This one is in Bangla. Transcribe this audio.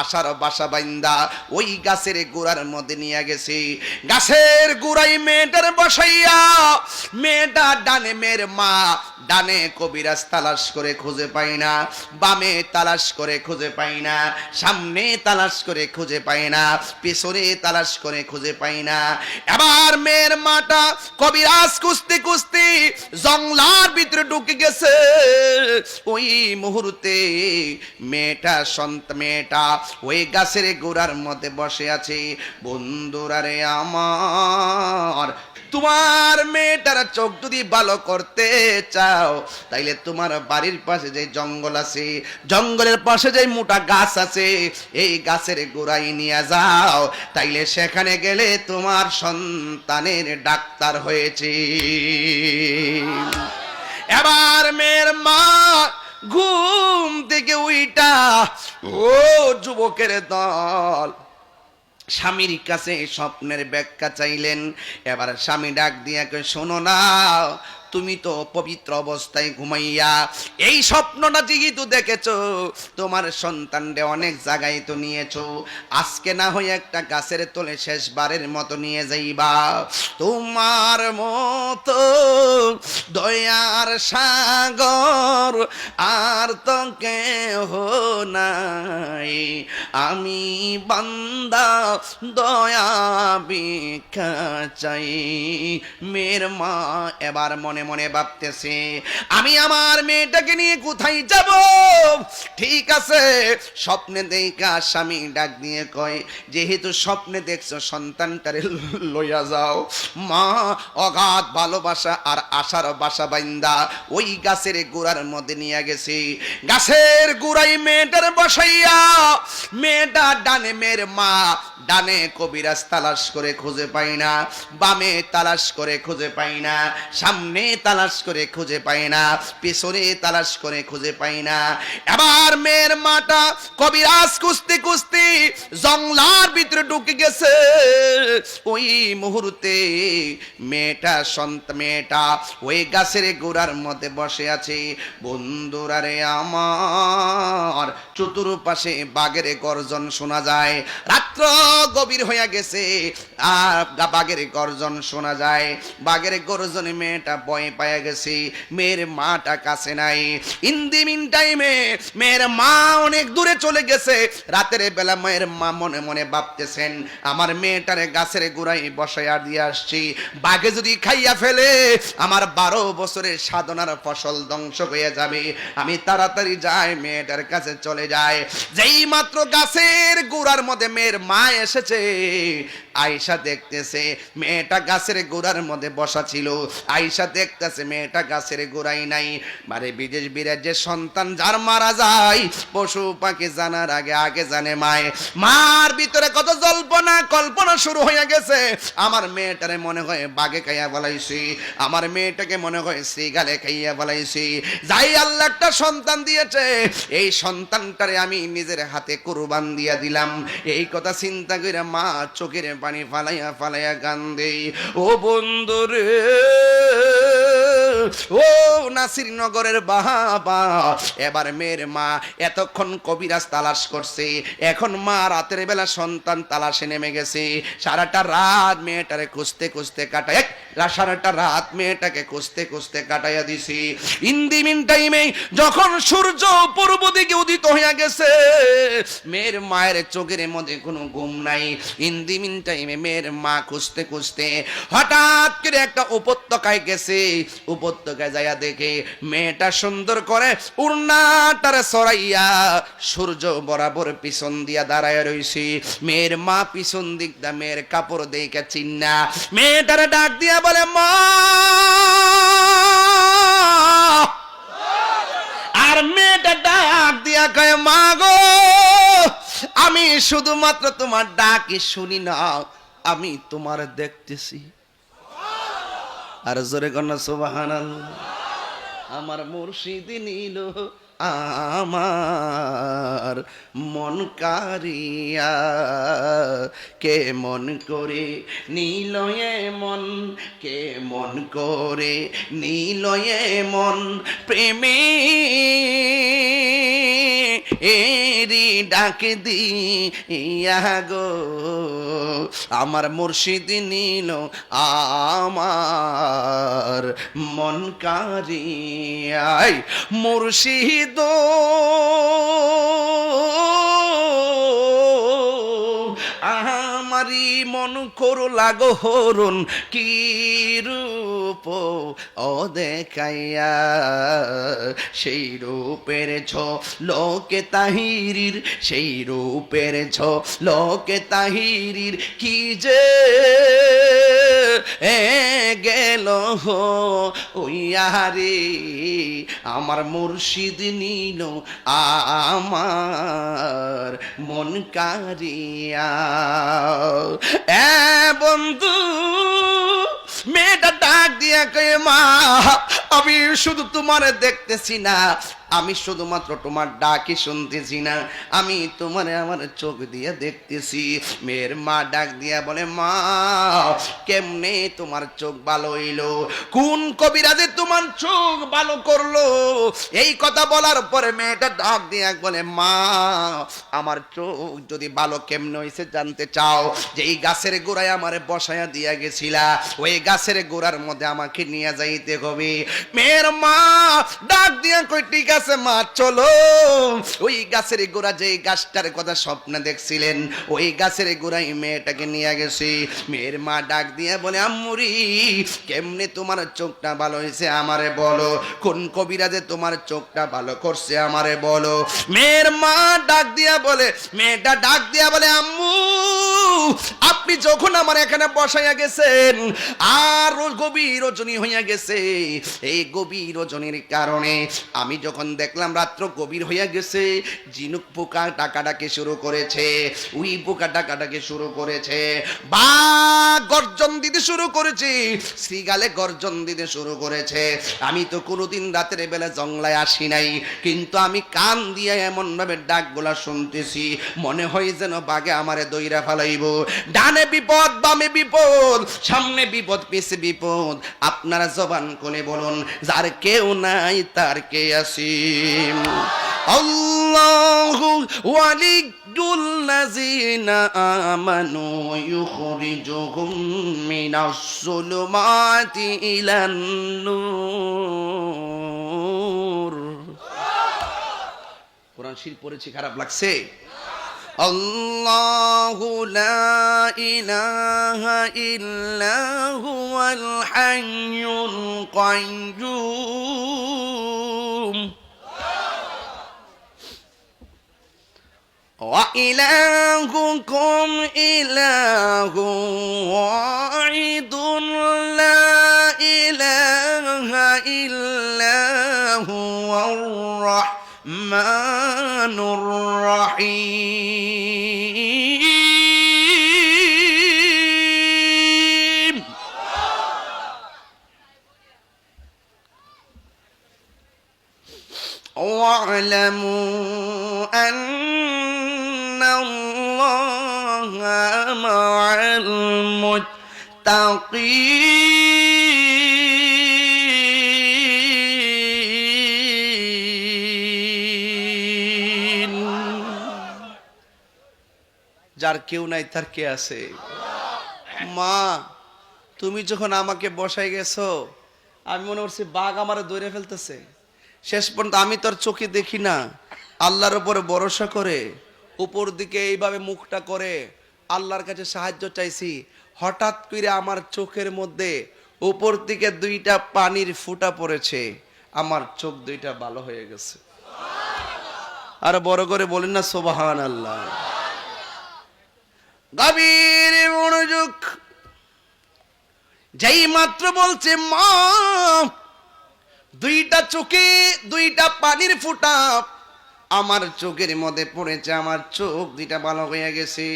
আশার বাসা বাইন্দা, ওই গাছের গোড়ার মধ্যে নিয়ে গেছে। গাছের গোড়াই মেয়েটার বসাইয়া, মেয়েটা ডানে মেয়ের মা, ডানে কবিরাজ তালাশ করে খুঁজে পাই না, বামে তালাশ করে খুঁজে পাই না, সামনে তালাশ করে খুঁজে পাই না, পেছনে তালাশ করে খুঁজে পাই না। এবার মেয়ের মাটা কবিরাজ কুস্তি কুস্তি জংলার ভিতরে ঢুকে গেছে। ওই মুহূর্তে মেয়েটা সন্ত মেয়েটা ওই গাছের গোড়ার মধ্যে বসে আছে। বন্ধুরা রে আমার, তোমার মেয়েটার চোখ যদি ভালো করতে চাও, তাইলে তোমার বাড়ির পাশে যে জঙ্গল আছে, জঙ্গলের পাশে যে মোটা গাছ আছে, এই গাছের গোড়ায় নিয়ে যাও। তাইলে সেখানে গেলে তোমার সন্তানের ডাক্তার হয়েছে। এবার মেয়ের মা ও যুবকের দল। স্বামীর কাছে স্বপ্নের ব্যাখ্যা চাইলেন। এবার স্বামী ডাক দিয়া শোনো না তুমি তো পবিত্র অবস্থায় ঘুমাইয়া এই স্বপ্নটা যেহেতু দেখেছ, তোমার সন্তানরে অনেক জায়গায় তো নিয়েছো। আজকে না হয় একটা গাছের তলে শেষবারের মতো নিয়ে যাইবা। তোমার মতো দয়ার সাগর আর তো কেহ নাই। আমি বান্দা দয়া ভিক্ষা চাই। মেয়ের মা এবার মনে মনে ভাবতেছে, আমি আমার মেয়েটাকে নিয়ে কোথায় যাব? ঠিক আছে, স্বপ্নে দেখা স্বামী ডাক দিয়ে কয়, যেহেতু স্বপ্নে দেখছ সন্তানটারে লইয়া যাও, মা, অগাধ ভালোবাসা আর আশার বাসা বাইন্দা, ওই গাছের গোড়ার মধ্যে নিয়ে গেছে। গাছের গোড়াই মেয়েটার বসাইয়া, মেয়েটা ডানে মেয়ের মা, ডানে কবিরাজ তালাশ করে খুঁজে পাই না, বামে তালাশ করে খুঁজে পাই না, সামনে তালাশ করে খুঁজে পাই না, পিছনে তালাশ করে খুঁজে পাই না। এবার মেয়ের মাটা কবিরাজ কুস্তি কুস্তি জংলার ভিতরে ঢুকে গেছে। ওই মুহূর্তে মেয়েটা সন্ত মেয়েটা ওই গাছের গোড়ার মধ্যে বসে আছে। বন্ধুরা রে আমার, চতুর্পাশে বাঘের গর্জন শোনা যায়। রাত্র গভীর হইয়া গেছে, আর বাঘের গর্জন শোনা যায়। বাঘের গর্জনে মেয়েটা ভয় পাইয়া গেছে। মেয়ের মাটা কাছে নাই। ইন দি মিন টাইমে মেয়ের মা অনেক দূরে চলে গেছে। রাতের বেলা মায়ের মা মনে মনে ভাবতেছেন, আমার মেয়েটারে গাছের গোড়ায় বসাইয়া দিয়ে আসছি। বাঘে যদি খাইয়া ফেলে, আমার বারো বছরের সাধনার ফসল ধ্বংস হয়ে যাবে। আমি তাড়াতাড়ি যাই, মেয়েটার কাছে চলে যায় যেই মাত্র গাছের গোড়ার মধ্যে মেয়ের মা এসেছে আয়সা দেখতেছে, মেয়েটা গাছের গোড়ার মধ্যে বসা ছিল। আয়সা দেখতেছে, মেয়েটা গাছের গোড়াই নাই। মানে বিদেশ বিরাজ্যের সন্তান, যার মারা যায়, পশু পাখি জানার আগে আগে জানে মায়। মার ভিতরে কত জল্পনা, কল্পনা শুরু হয়ে গেছে। আমার মেয়েটারে মনে হয় বাগে খাইয়া বলাইছি আমার মেয়েটাকে মনে হয় সিগালে খাইয়া বলাইছি যাই আল্লাহ একটা সন্তান দিয়েছে, এই সন্তানটারে আমি নিজের হাতে কুরবান দিয়া দিলাম। এই কথা চিন্তা করে মা চোখের পানি ফালাইয়া ফালাইয়া গান দেই ও বন্ধুরে ও নাসির নগরের বাবা, এবার মেয়ের মা এতক্ষণ কবিরাজ তালাশ করছে। এখন মা রাতের বেলা সন্তান তালাশে নেমে গেছে। সারাটা রাত মেয়েটারে খুঁজতে খুঁজতে কাটায় সারাটা রাত মেয়েটাকে খুঁজতে খুঁজতে কাটাইয়া দিছি। ইন্দি মিন টাইমে যখন সূর্য পূর্ব দিকে উদিত হইয়া গেছে, মেয়ের মায়ের চোখের মধ্যে কোনো ঘুম নাই। ইন্দি মিন টাইমে মেয়ের মা খুঁজতে খুঁজতে হঠাৎ করে একটা উপত্যকায় গেছে। উপত্যকায় যাইয়া দেখে, মেয়েটা সুন্দর করে উড়নাটারে সরাইয়া সূর্য বরাবর পিছন দিয়া দাঁড়ায় রইছি। মেয়ের মা পিছন দিক দা মেয়ের কাপড় দেখে চিন্না। মেয়েটারে ডাক দিয়া বলে, মা! আর মেয়েটা ডাক দিয়া কয়, মা গো, আমি শুধুমাত্র তোমার ডাকি শুনি না, আমি তোমার দেখতেছি। আর জোরে কন্যা সুবাহান আমার মুর্শিদ নিল আমার মন কারিয়া। কে মন করে নীলয়ে মন কে মন করে নীলয়ে মন প্রেমে। এরি ডাক দি ইয়া গো, আমার মুর্শিদ নীল আমার মন কারিয়াই। মুর্শিদ আমারি মন করো লাগো হরণ কি রূপ ও দেখাইয়া সেই রূপের ছ লোকে তাহিরির, সেই রূপের ছ লোকে তাহিরির, কি যে এ গেল ওইয়ারে আমার মুর্শিদ নিল আমার মন কারিয়া এ বন্ধু মেয়েটা ডাক দিয়ে মা আমি শুধু তোমার দেখতেছি না। আমি শুধুমাত্র তোমার ডাকি শুনতেছি না, আমি তোমার আমার চোখ দিয়ে দেখতেছি। মেয়ের মা ডাক দিয়া বলে, মা, কেমনে তোমার চোখ ভালো হইল? কোন কবিরাজে তোমার চোখ ভালো করল? এই কথা বলার পরে মেয়েটা ডাক দিয়া বলে, মা, আমার চোখ যদি ভালো কেমনে হয়েছে জানতে চাও। যে এই গাছের গোড়ায় আমার বসায়া দিয়া গেছিলা, ওই গাছের গোড়ার মধ্যে আমাকে নিয়ে যাইতে হবে। মেয়ের মা ডাক দিয়া কই ঠিক আছে মা চলো। ওই গাছের গোড়া যে গাছটার কথা স্বপ্নে দেখছিলেন, ওই গাছের গোড়ায় মেয়েটাকে নিয়ে গেছি। মেয়ের মা ডাক দিয়া বলে, আম্মুরি, কেমনে তোমার চোখটা ভালো হয়েছে আমারে বলো? কোন কবিরাজে তোমার চোখটা ভালো করছে আমারে বলো? মেয়ের মা ডাক দিয়া বলে, মেয়েটা ডাক দিয়া বলে, আম্মু, আপনি যখন আমার এখানে বসাইয়া গেছেন আর ও গভীর রজনী হইয়া গেছে। এই গভীর রজনীর কারণে আমি যখন দেখলাম রাত্র গভীর হইয়া গেছে, ঝিনুক পোকা ডাকাডাকে শুরু করেছে, উই পোকা ডাকাডাকে শুরু করেছে বা গর্জন দিতে শুরু করেছে শ্রীগালে গর্জন দিতে শুরু করেছে। আমি তো কোনোদিন রাতের বেলা জংলায় আসি নাই, কিন্তু আমি কান দিয়ে এমন ভাবে ডাকগুলা শুনতেছি, মনে হয় যেন বাগে আমারে দইরা ফালাইব। ডানে বিপদ, বামে বিপদ, সামনে বিপদ, পিছে বিপদ, আপনারা জবান কোনে বলুন, যার কেউ নাই তার কে আসিম? কোরআন শরীফ পড়েছি, খারাপ লাগছে? الله لا إله إلا هو الحي القيوم. وإلهكم إله واحد لا إله إلا هو الرحمن الرحيم. واعلموا أن الله مع المتقين যার কেউ নাই তার কে আছে মা তুমি যখন আমাকে বসাই গেছো আমি মনে করছি বাঘ আমারে দৌড়ে ফেলতেছে শেষ পর্যন্ত আমি তোর চোখে দেখি না। আল্লাহর উপরে ভরসা করে, উপর দিকে এইভাবে মুখটা করে আল্লাহর কাছে সাহায্য চাইছি। হঠাৎ করে আমার চোখের মধ্যে উপর দিকে দুইটা পানির ফুটা পড়েছে। আমার চোখ দুইটা ভালো হয়ে গেছে। আর বড় করে বলেন না সোবাহান আল্লাহ গভীর মনোযোগ যেই মাত্র বলছে, মা দুইটা চোখে, দুইটা পানির ফুটা। আমার চোখের মধ্যে পড়েছে, আমার চোখ দুইটা ভালো হয়ে গেছে।